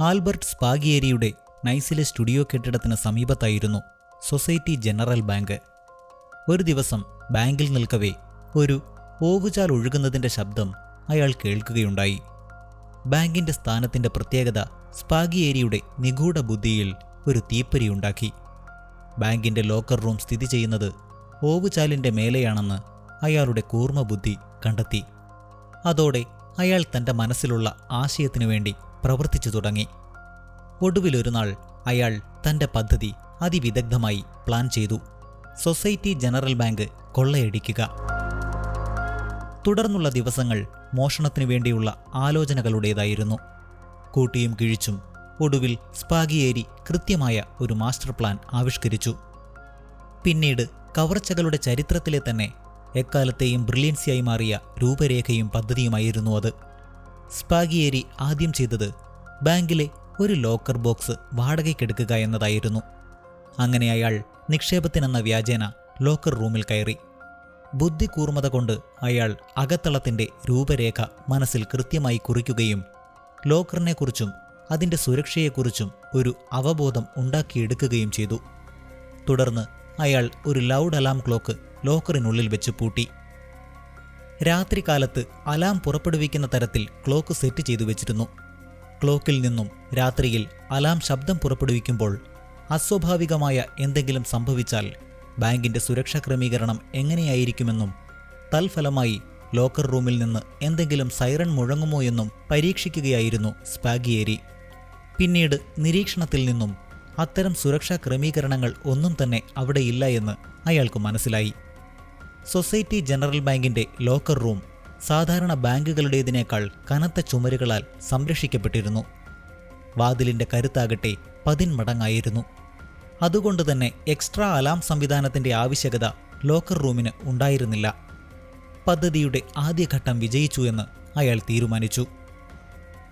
Albert സ്പാഗിയേരിയുടെ നൈസിലെ studio കെട്ടിടത്തിന് സമീപത്തായിരുന്നു society general bank. ഒരു ദിവസം ബാങ്കിൽ നിൽക്കവേ ഒരു ഓവുചാൽ ഒഴുകുന്നതിന്റെ ശബ്ദം അയാൾ കേൾക്കുകയുണ്ടായി. ബാങ്കിന്റെ സ്ഥാനത്തിന്റെ പ്രത്യേകത സ്പാഗിയേരിയുടെ നിഗൂഢ ബുദ്ധിയിൽ ഒരു തീപ്പരിയുണ്ടാക്കി ബാങ്കിന്റെ ലോക്കർ റൂം സ്ഥിതി ചെയ്യുന്നത് ഓവുചാലിന്റെ മേലെയാണെന്ന് അയാളുടെ കൂർമ്മ ബുദ്ധി കണ്ടെത്തി. അതോടെ അയാൾ തന്റെ മനസ്സിലുള്ള ആശയത്തിനു വേണ്ടി പ്രവർത്തിച്ചു തുടങ്ങി. ഒടുവിലൊരു നാൾ അയാൾ തന്റെ പദ്ധതി അതിവിദഗ്ധമായി പ്ലാൻ ചെയ്തു. സൊസൈറ്റി ജനറൽ ബാങ്ക് കൊള്ളയടിക്കുക. തുടർന്നുള്ള ദിവസങ്ങൾ മോഷണത്തിനു വേണ്ടിയുള്ള ആലോചനകളുടേതായിരുന്നു. കൂട്ടിയും കിഴിച്ചും ഒടുവിൽ സ്പാഗിയേരി കൃത്യമായ ഒരു മാസ്റ്റർ പ്ലാൻ ആവിഷ്കരിച്ചു. പിന്നീട് കവർച്ചകളുടെ ചരിത്രത്തിലെ തന്നെ എക്കാലത്തെയും ബ്രില്യൻസിയായി മാറിയ രൂപരേഖയും പദ്ധതിയുമായിരുന്നു അത്. സ്പാഗിയേരി ആദ്യം ചെയ്തത് ബാങ്കിലെ ഒരു ലോക്കർ ബോക്സ് വാടകയ്ക്കെടുക്കുക എന്നതായിരുന്നു. അങ്ങനെ അയാൾ നിക്ഷേപത്തിനെന്ന വ്യാജേന ലോക്കർ റൂമിൽ കയറി. ബുദ്ധി കൂർമ്മത കൊണ്ട് അയാൾ അകത്തളത്തിന്റെ രൂപരേഖ മനസ്സിൽ കൃത്യമായി കുറിക്കുകയും ലോക്കറിനെക്കുറിച്ചും അതിന്റെ സുരക്ഷയെക്കുറിച്ചും ഒരു അവബോധം ഉണ്ടാക്കിയെടുക്കുകയും ചെയ്തു. തുടർന്ന് അയാൾ ഒരു ലൗഡ് അലാം ക്ലോക്ക് ലോക്കറിനുള്ളിൽ വെച്ച് പൂട്ടി. രാത്രികാലത്ത് അലാം പുറപ്പെടുവിക്കുന്ന തരത്തിൽ ക്ലോക്ക് സെറ്റ് ചെയ്തു വെച്ചിരുന്നു. ക്ലോക്കിൽ നിന്നും രാത്രിയിൽ അലാം ശബ്ദം പുറപ്പെടുവിക്കുമ്പോൾ അസ്വാഭാവികമായ എന്തെങ്കിലും സംഭവിച്ചാൽ ബാങ്കിന്റെ സുരക്ഷാ ക്രമീകരണം എങ്ങനെയായിരിക്കുമെന്നും തൽഫലമായി ലോക്കർ റൂമിൽ നിന്ന് എന്തെങ്കിലും സൈറൺ മുഴങ്ങുമോ എന്നും പരീക്ഷിക്കുകയായിരുന്നു സ്പാഗിയേരി. പിന്നീട് നിരീക്ഷണത്തിൽ നിന്നും അത്തരം സുരക്ഷാ ക്രമീകരണങ്ങൾ ഒന്നും തന്നെ അവിടെയില്ല എന്ന് അയാൾക്ക് മനസ്സിലായി. സൊസൈറ്റി ജനറൽ ബാങ്കിന്റെ ലോക്കർ റൂം സാധാരണ ബാങ്കുകളുടേതിനേക്കാൾ കനത്ത ചുമരുകളാൽ സംരക്ഷിക്കപ്പെട്ടിരുന്നു. വാതിലിന്റെ കരുത്താകട്ടെ പതിന്മടങ്ങായിരുന്നു. അതുകൊണ്ട് തന്നെ എക്സ്ട്രാ അലാം സംവിധാനത്തിന്റെ ആവശ്യകത ലോക്കർ റൂമിന് ഉണ്ടായിരുന്നില്ല. പദ്ധതിയുടെ ആദ്യഘട്ടം വിജയിച്ചു എന്ന് അയാൾ തീരുമാനിച്ചു.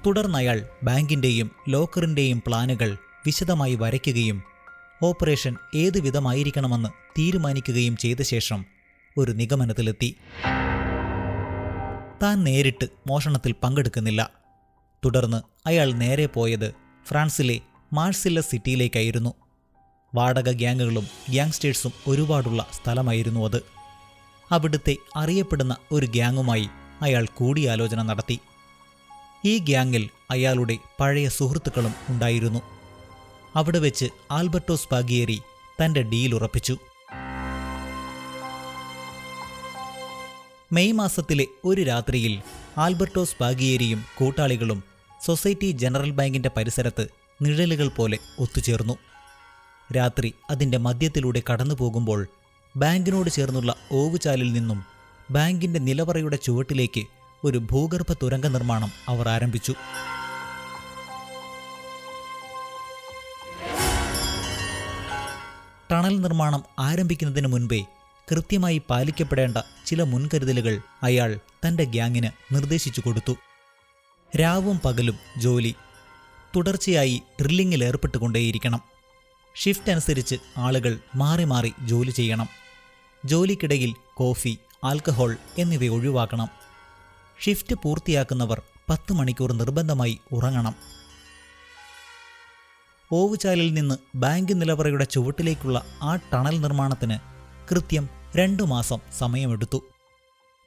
തുടർന്ന് അയാൾ ബാങ്കിന്റെയും ലോക്കറിന്റെയും പ്ലാനുകൾ വിശദമായി വരയ്ക്കുകയും ഓപ്പറേഷൻ ഏതു വിധമായിരിക്കണമെന്ന് തീരുമാനിക്കുകയും ചെയ്ത ശേഷം ഒരു നിഗമനത്തിലെത്തി. താൻ നേരിട്ട് മോഷണത്തിൽ പങ്കെടുക്കുന്നില്ല. തുടർന്ന് അയാൾ നേരെ പോയത് ഫ്രാൻസിലെ മാർസില്ല സിറ്റിയിലേക്കായിരുന്നു. വാടക ഗ്യാങ്ങുകളും ഗ്യാങ്സ്റ്റേഴ്സും ഒരുപാടുള്ള സ്ഥലമായിരുന്നു അത്. അവിടുത്തെ അറിയപ്പെടുന്ന ഒരു ഗ്യാങ്ങുമായി അയാൾ കൂടിയാലോചന നടത്തി. ഈ ഗ്യാങ്ങിൽ അയാളുടെ പഴയ സുഹൃത്തുക്കളും ഉണ്ടായിരുന്നു. അവിടെ വെച്ച് ആൽബർട്ടോ സ്പാഗിയേരി തന്റെ ഡീൽ ഉറപ്പിച്ചു. മെയ് മാസത്തിലെ ഒരു രാത്രിയിൽ ആൽബർട്ടോസ് ബാഗിയേരിയും കൂട്ടാളികളും സൊസൈറ്റി ജനറൽ ബാങ്കിന്റെ പരിസരത്ത് നിഴലുകൾ പോലെ ഒത്തുചേർന്നു. രാത്രി അതിന്റെ മധ്യത്തിലൂടെ കടന്നു പോകുമ്പോൾ ബാങ്കിനോട് ചേർന്നുള്ള ഓവുചാലിൽ നിന്നും ബാങ്കിന്റെ നിലവറയുടെ ചുവട്ടിലേക്ക് ഒരു ഭൂഗർഭ തുരങ്ക നിർമ്മാണം അവർ ആരംഭിച്ചു. ടണൽ നിർമ്മാണം ആരംഭിക്കുന്നതിന് മുൻപേ കൃത്യമായി പാലിക്കപ്പെടേണ്ട ചില മുൻകരുതലുകൾ അയാൾ തന്റെ ഗ്യാങ്ങിന് നിർദ്ദേശിച്ചു കൊടുത്തു. രാവും പകലും ജോലി. തുടർച്ചയായി ഡ്രില്ലിങ്ങിൽ ഏർപ്പെട്ടുകൊണ്ടേയിരിക്കണം. ഷിഫ്റ്റ് അനുസരിച്ച് ആളുകൾ മാറി മാറി ജോലി ചെയ്യണം. ജോലിക്കിടയിൽ കോഫി ആൽക്കഹോൾ എന്നിവ ഒഴിവാക്കണം. ഷിഫ്റ്റ് പൂർത്തിയാക്കുന്നവർ പത്ത് മണിക്കൂർ നിർബന്ധമായി ഉറങ്ങണം. ഓവുചാലിൽ നിന്ന് ബാങ്ക് നിലവറയുടെ ചുവട്ടിലേക്കുള്ള ആ ടണൽ നിർമ്മാണത്തിന് കൃത്യം രണ്ടു മാസം സമയമെടുത്തു.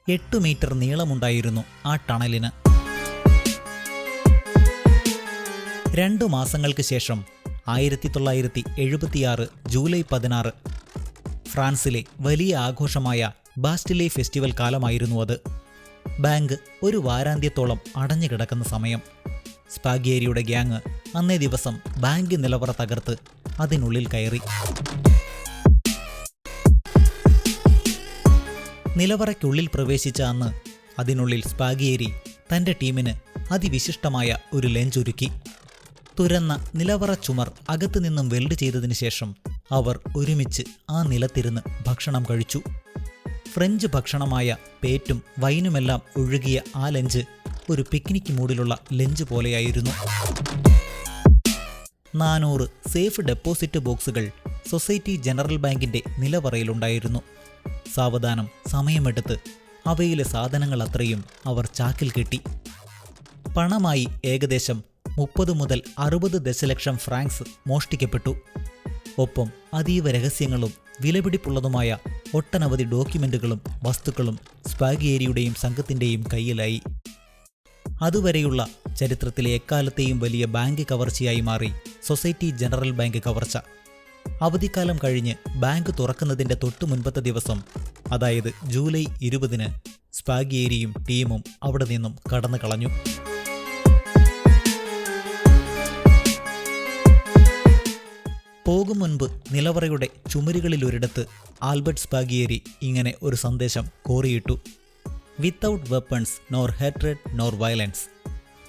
എട്ട് മീറ്റർ നീളമുണ്ടായിരുന്നു ആ ടണലിന്. രണ്ടു മാസങ്ങൾക്ക് ശേഷം ആയിരത്തി തൊള്ളായിരത്തി എഴുപത്തിയാറ് ജൂലൈ പതിനാറ് ഫ്രാൻസിലെ വലിയ ആഘോഷമായ ബാസ്റ്റിലെ ഫെസ്റ്റിവൽ കാലമായിരുന്നു അത്. ബാങ്ക് ഒരു വാരാന്ത്യത്തോളം അടഞ്ഞു കിടക്കുന്ന സമയം. സ്പാഗിയേരിയുടെ ഗ്യാങ് അന്നേ ദിവസം ബാങ്ക് നിലവറ തകർത്ത് അതിനുള്ളിൽ കയറി. നിലവറയ്ക്കുള്ളിൽ പ്രവേശിച്ച അന്ന് അതിനുള്ളിൽ സ്പാഗിയേരി തന്റെ ടീമിന് അതിവിശിഷ്ടമായ ഒരു ലഞ്ച് ഒരുക്കി തുരന്ന നിലവറ ചുമർ അകത്തു നിന്നും വെൽഡ് ചെയ്തതിന് ശേഷം അവർ ഒരുമിച്ച് ആ നിലത്തിരുന്ന് ഭക്ഷണം കഴിച്ചു. ഫ്രഞ്ച് ഭക്ഷണമായ പേറ്റും വൈനുമെല്ലാം ഒഴുകിയ ആ ലഞ്ച് ഒരു പിക്നിക് മൂഡിലുള്ള ലഞ്ച് പോലെയായിരുന്നു. നാനൂറ് സേഫ് ഡെപ്പോസിറ്റ് ബോക്സുകൾ സൊസൈറ്റി ജനറൽ ബാങ്കിന്റെ നിലവറയിലുണ്ടായിരുന്നു. സാവധാനം സമയമെടുത്ത് അവയിലെ സാധനങ്ങൾ അത്രയും അവർ ചാക്കിൽ കെട്ടി. പണമായി ഏകദേശം മുപ്പത് മുതൽ അറുപത് ദശലക്ഷം ഫ്രാങ്ക്സ് മോഷ്ടിക്കപ്പെട്ടു. ഒപ്പം അതീവ രഹസ്യങ്ങളും വിലപിടിപ്പുള്ളതുമായ ഒട്ടനവധി ഡോക്യുമെന്റുകളും വസ്തുക്കളും സ്പാഗിയേരിയുടെയും സംഘത്തിന്റെയും കയ്യിലായി. അതുവരെയുള്ള ചരിത്രത്തിലെ എക്കാലത്തെയും വലിയ ബാങ്ക് കവർച്ചയായി മാറി സൊസൈറ്റി ജനറൽ ബാങ്ക് കവർച്ച. അവധിക്കാലം കഴിഞ്ഞ് ബാങ്ക് തുറക്കുന്നതിന്റെ തൊട്ടു മുൻപത്തെ ദിവസം അതായത് ജൂലൈ ഇരുപതിന് സ്പാഗിയേരിയും ടീമും അവിടെ നിന്നും കടന്നു കളഞ്ഞു. പോകും മുൻപ് നിലവറയുടെ ചുമരുകളിലൊരിടത്ത് ആൽബർട്ട് സ്പാഗിയേരി ഇങ്ങനെ ഒരു സന്ദേശം കോറിയിട്ടു. Without weapons nor hatred nor violence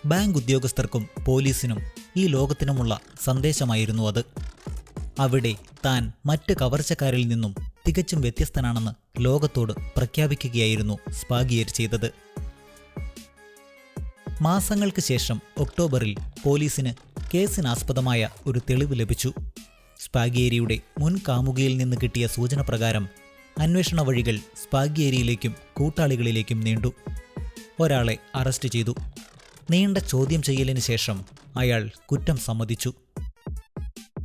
bank ഉദ്യോഗസ്ഥർക്കും പോലീസിനും ഈ ലോകത്തിനുമുള്ള സന്ദേശമായിരുന്നു അത്. അവിടെ താൻ മറ്റ് കവർച്ചക്കാരിൽ നിന്നും തികച്ചും വ്യത്യസ്തനാണെന്ന് ലോകത്തോട് പ്രഖ്യാപിക്കുകയായിരുന്നു സ്പാഗിയർ ചെയ്തത്. മാസങ്ങൾക്ക് ശേഷം ഒക്ടോബറിൽ പോലീസിന് കേസിനാസ്പദമായ ഒരു തെളിവ് ലഭിച്ചു. സ്പാഗിയേരിയുടെ മുൻ കാമുകിയിൽ നിന്ന് കിട്ടിയ സൂചന പ്രകാരം അന്വേഷണ വഴികൾ സ്പാഗിയേരിയിലേക്കും കൂട്ടാളികളിലേക്കും നീണ്ടു. ഒരാളെ അറസ്റ്റ് ചെയ്തു. നീണ്ട ചോദ്യം ചെയ്യലിന് ശേഷം അയാൾ കുറ്റം സമ്മതിച്ചു.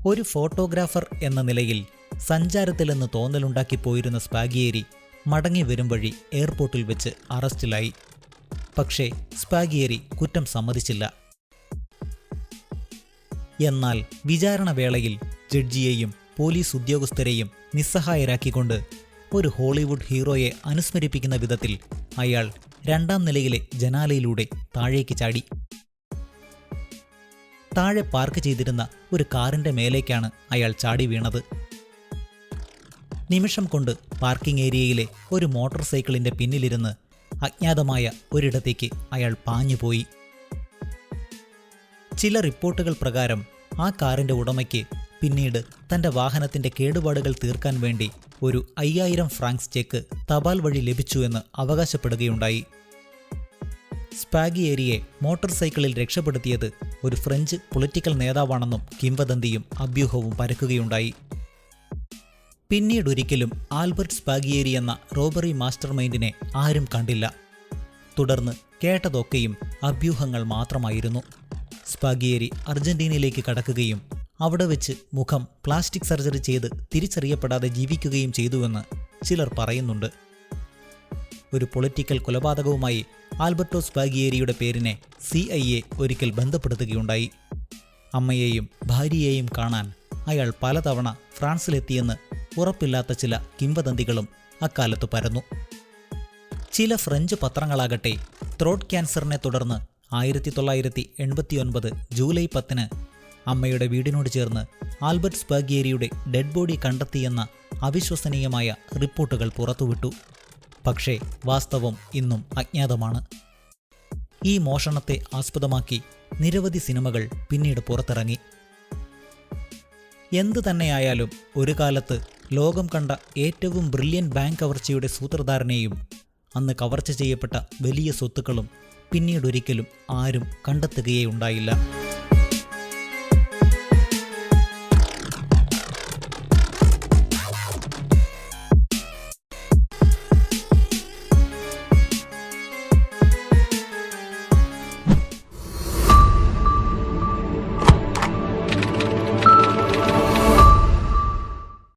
ഒരു ഫോട്ടോഗ്രാഫർ എന്ന നിലയിൽ സഞ്ചാരത്തിലെന്ന് തോന്നലുണ്ടാക്കി പോയിരുന്ന സ്പാഗിയേരി മടങ്ങി വരും വഴി എയർപോർട്ടിൽ വെച്ച് അറസ്റ്റിലായി. പക്ഷേ സ്പാഗിയേരി കുറ്റം സമ്മതിച്ചില്ല. എന്നാൽ വിചാരണ വേളയിൽ ജഡ്ജിയെയും പോലീസ് ഉദ്യോഗസ്ഥരെയും നിസ്സഹായരാക്കിക്കൊണ്ട് ഒരു ഹോളിവുഡ് ഹീറോയെ അനുസ്മരിപ്പിക്കുന്ന വിധത്തിൽ അയാൾ രണ്ടാം നിലയിലെ ജനാലയിലൂടെ താഴേക്ക് ചാടി. താഴെ പാർക്ക് ചെയ്തിരുന്ന ഒരു കാറിന്റെ മേലേക്കാണ് അയാൾ ചാടി വീണത്. നിമിഷം കൊണ്ട് പാർക്കിംഗ് ഏരിയയിലെ ഒരു മോട്ടോർ സൈക്കിളിന്റെ പിന്നിലിരുന്ന് അജ്ഞാതമായ ഒരിടത്തേക്ക് അയാൾ പാഞ്ഞുപോയി. ചില റിപ്പോർട്ടുകൾ പ്രകാരം ആ കാറിന്റെ ഉടമയ്ക്ക് പിന്നീട് തന്റെ വാഹനത്തിന്റെ കേടുപാടുകൾ തീർക്കാൻ വേണ്ടി ഒരു അയ്യായിരം ഫ്രാങ്ക്സ് ചെക്ക് തപാൽ വഴി ലഭിച്ചു എന്ന് അവകാശപ്പെടുകയുണ്ടായി. സ്പാഗിയേരിയെ മോട്ടോർ സൈക്കിളിൽ രക്ഷപ്പെടുത്തിയത് ഒരു ഫ്രഞ്ച് പൊളിറ്റിക്കൽ നേതാവാണെന്നും കിംവദന്തിയും അഭ്യൂഹവും പരക്കുകയുണ്ടായി. പിന്നീടൊരിക്കലും ആൽബർട്ട് സ്പാഗിയേരി എന്ന റോബറി മാസ്റ്റർ മൈൻഡിനെ ആരും കണ്ടില്ല. തുടർന്ന് കേട്ടതൊക്കെയും അഭ്യൂഹങ്ങൾ മാത്രമായിരുന്നു. സ്പാഗിയേരി അർജന്റീനയിലേക്ക് കടക്കുകയും അവിടെ വെച്ച് മുഖം പ്ലാസ്റ്റിക് സർജറി ചെയ്ത് തിരിച്ചറിയപ്പെടാതെ ജീവിക്കുകയും ചെയ്തുവെന്ന് ചിലർ പറയുന്നുണ്ട്. ഒരു പൊളിറ്റിക്കൽ കൊലപാതകവുമായി ആൽബർട്ടോ സ്പാഗിയേരിയുടെ പേരിനെ സി ഐ എ ഒരിക്കൽ ബന്ധപ്പെടുത്തുകയുണ്ടായി. അമ്മയെയും ഭാര്യയെയും കാണാൻ അയാൾ പലതവണ ഫ്രാൻസിലെത്തിയെന്ന് ഉറപ്പില്ലാത്ത ചില കിംവദന്തികളും അക്കാലത്ത് പരന്നു. ചില ഫ്രഞ്ച് പത്രങ്ങളാകട്ടെ ത്രോട്ട് ക്യാൻസറിനെ തുടർന്ന് ആയിരത്തി തൊള്ളായിരത്തി എൺപത്തിയൊൻപത് ജൂലൈ പത്തിന് അമ്മയുടെ വീടിനോട് ചേർന്ന് ആൽബർട്ട് സ്പാഗിയേരിയുടെ ഡെഡ് ബോഡി കണ്ടെത്തിയെന്ന അവിശ്വസനീയമായ റിപ്പോർട്ടുകൾ പുറത്തുവിട്ടു. പക്ഷേ വാസ്തവം ഇന്നും അജ്ഞാതമാണ്. ഈ മോഷണത്തെ ആസ്പദമാക്കി നിരവധി സിനിമകൾ പിന്നീട് പുറത്തിറങ്ങി. എന്തു തന്നെയായാലും ഒരു കാലത്ത് ലോകം കണ്ട ഏറ്റവും ബ്രില്യൻ ബാങ്ക് കവർച്ചയുടെ സൂത്രധാരനെയും അന്ന് കവർച്ച ചെയ്യപ്പെട്ട വലിയ സ്വത്തുക്കളും പിന്നീടൊരിക്കലും ആരും കണ്ടെത്തുകയേ ഉണ്ടായില്ല